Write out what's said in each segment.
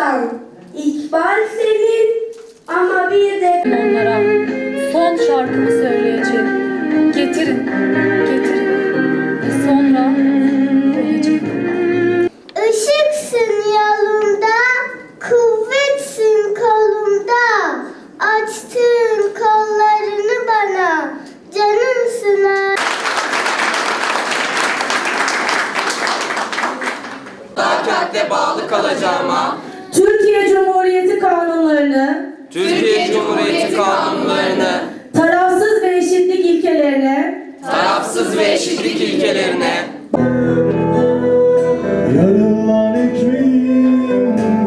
olsan İkbal senin ama bir de onlara son şarkımı söyleyeceğim. Getirin, getirin. Ve sonra öleceğim. Işıksın yolumda, kuvvetsin kolumda. Açtığın kollarını bana, canımsın ha. Kentte bağlı kalacağıma, Türkiye Cumhuriyeti kanunlarını, Türkiye Cumhuriyeti kanunlarını, tarafsız ve eşitlik ilkelerine, tarafsız ve eşitlik ilkelerine,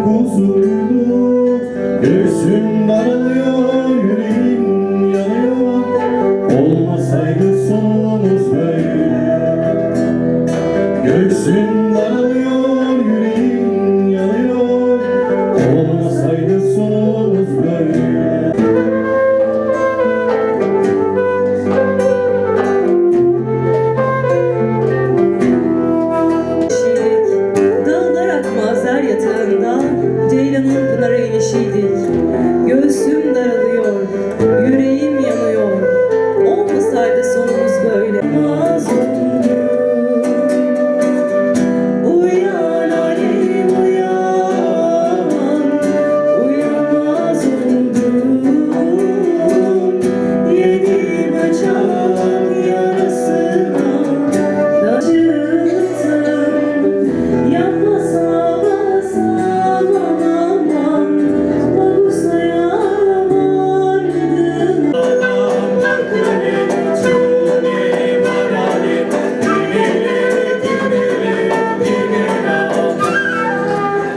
kuzuydu Göğsüm daralıyor, yüreğim yanıyor. Olmasaydı sonumuz böyle. Göğsüm 细的。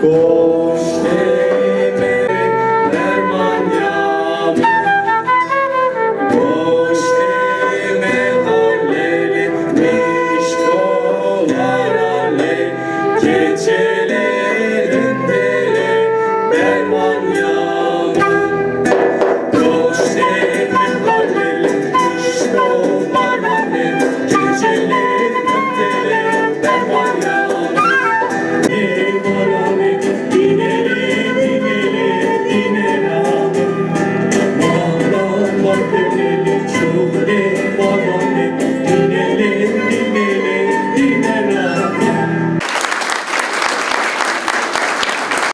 Ghost.